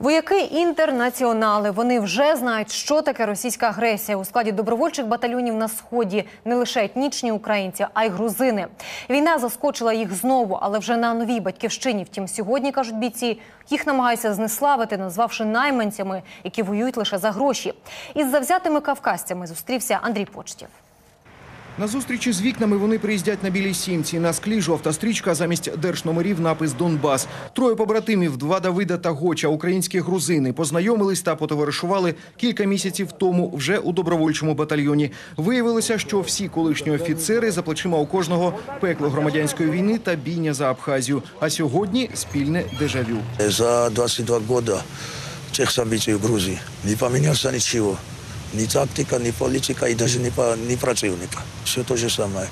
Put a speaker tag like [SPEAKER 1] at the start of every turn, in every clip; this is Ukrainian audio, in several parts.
[SPEAKER 1] Вояки інтернаціонали. Вони вже знають, що таке російська агресія у складі добровольчих батальйонів на сході. Не лише етнічні українці, а й грузини. Війна заскочила їх знову, але вже на новій батьківщині. Втім, сьогодні кажуть бійці, їх намагаються знеславити, назвавши найманцями, які воюють лише за гроші. Із завзятими кавказцями зустрівся Андрій Почтів.
[SPEAKER 2] На зустрічі з вікнами вони приїздять на білій сімці. На склі жовта стрічка замість держномерів напис Донбас. Троє побратимів, два Давида та Гоча, українські грузини, познайомились та потоваришували кілька місяців тому вже у добровольчому батальйоні. Виявилося, що всі колишні офіцери за плечима у кожного пекло громадянської війни та бійня за Абхазію. А сьогодні спільне дежавю.
[SPEAKER 3] За 22 года тех событий в Грузии не поменялся ничего. Ни тактика, ни политика и даже ни, по- ни противника. Все то же самое.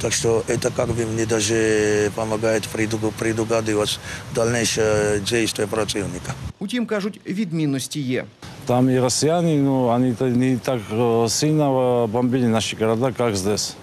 [SPEAKER 3] Так что это как бы мне даже помогает преду- предугадывать дальнейшее действие противника.
[SPEAKER 2] Утім, кажуть, відмінності є.
[SPEAKER 4] Там и россияне, ну, они то не так э, сильно э, бомбили наши города, как здесь.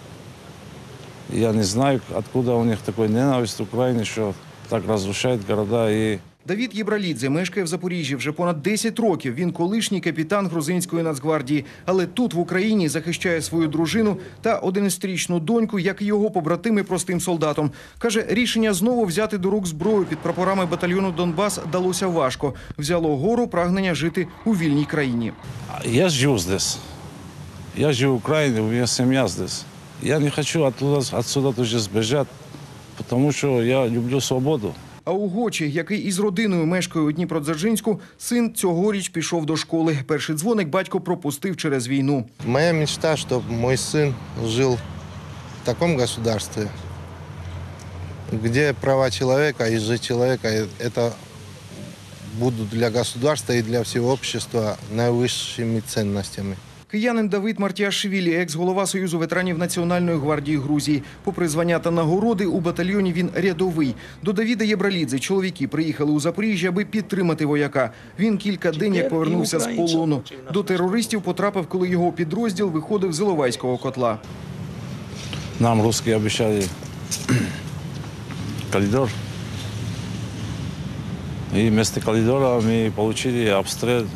[SPEAKER 4] Я не знаю, откуда у них такой ненависть к Украине, что так разрушает города и
[SPEAKER 2] Давід Єбралідзе мешкає в Запоріжжі вже понад 10 років. Він колишній капітан грузинської нацгвардії, але тут в Україні захищає свою дружину та 11-річну доньку, як і його побратими простим солдатом. каже, рішення знову взяти до рук зброю під прапорами батальйону Донбас далося важко. Взяло гору прагнення жити у вільній країні.
[SPEAKER 4] Я живу здесь. Я живу в Украине, у меня семья здесь. Я не хочу тоже сбежать, потому что я люблю свободу.
[SPEAKER 2] А у Гочі, який із родиною мешкає у Дніпродзержинську, син цьогоріч пішов до школи. Перший дзвоник батько пропустив через війну.
[SPEAKER 5] Моя мечта, чтобы мой сын жил в таком государстве, где права человека и жизнь человека э, это будут для государства и для всего общества наивысшими ценностями.
[SPEAKER 2] Киянин Давид Мартіашвілі, екс-голова Союзу ветеранів Національної гвардії Грузії. Попри звання та нагороди, у батальйоні він рядовий. До Давіда Єбралідзе чоловіки приїхали у Запоріжжя, аби підтримати вояка. Він кілька день як повернувся з полону. До терористів потрапив, коли його підрозділ виходив з Іловайського котла.
[SPEAKER 4] Нам русские обещали коридор. И вместо коридора мы получили обстрел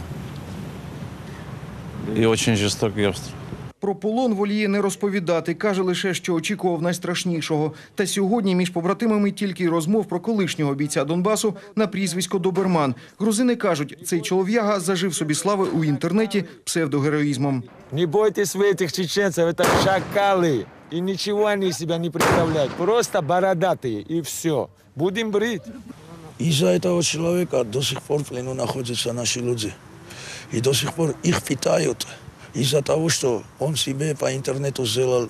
[SPEAKER 4] И очень жестокий обстрел.
[SPEAKER 2] Про полон воліє не розповідати. Каже лише, що очікував найстрашнішого. Та сьогодні між побратимами тільки й розмов про колишнього бійця Донбасу на прізвисько Доберман. Грузини кажуть, цей чолов'яга зажив собі слави у інтернеті псевдогероїзмом.
[SPEAKER 6] Не бойтесь вы этих чеченцев, это шакалы. И ничего они из себя не представляют. Просто бородатые, и все. Будем брить.
[SPEAKER 3] Из-за этого человека до сих пор в плену находятся наши люди. И до сих пор их питајат. И за тоа што он си бе па интернетот зелал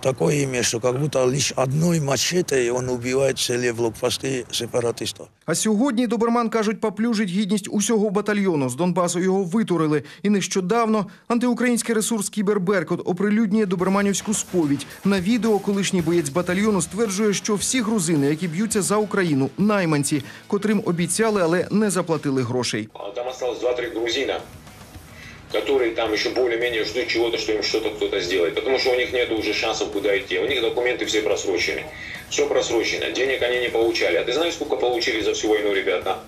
[SPEAKER 3] такое имя, что как будто лишь одной мачете он убивает целые блокпосты сепаратистов.
[SPEAKER 2] А сьогодні Доберман кажуть, поплюжить гідність усього батальйону. З Донбасу його витурили. І нещодавно антиукраїнський ресурс Кіберберкот оприлюднює доберманівську сповідь. На відео колишній боєць батальйону стверджує, що всі грузини, які б'ються за Україну, найманці, котрим обіцяли, але не заплатили грошей.
[SPEAKER 7] А Там осталось 2-3 грузина, которые там еще более-менее ждут чего-то, что им что-то кто-то сделает. Потому что у них нет уже шансов куда идти. У них документы все просрочены. Все просрочено. Денег они не получали. А ты знаешь, сколько получили за всю войну ребята?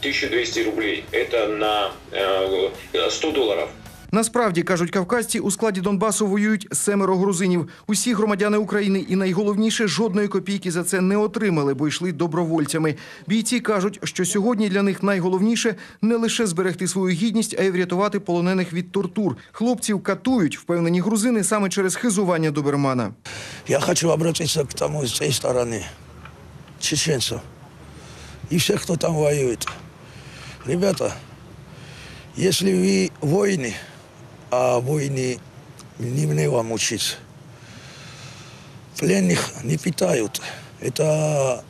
[SPEAKER 7] 1200 рублей. Это на э, 100 долларов.
[SPEAKER 2] Насправді кажуть кавказці, у складі Донбасу воюють семеро грузинів. Усі громадяни України, і найголовніше, жодної копійки за це не отримали, бо йшли добровольцями. Бійці кажуть, що сьогодні для них найголовніше не лише зберегти свою гідність, а й врятувати полонених від тортур. Хлопців катують, впевнені грузини, саме через хизування добермана.
[SPEAKER 3] Я хочу обратиться к тому с этой стороны, чеченцев и всех, кто там воюет. Ребята, если вы воины, а воины не мне вам учиться, пленных не питают. Это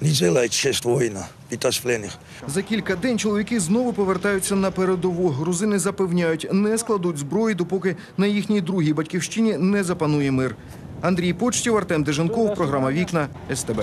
[SPEAKER 3] не делает честь воина, питать пленных.
[SPEAKER 2] За кілька день чоловіки знову повертаються на передову. Грузини запевняють, не складуть зброї, допоки на їхній другій батьківщині не запанує мир. Андрій Почтів, Артем Деженков, програма Вікна СТБ.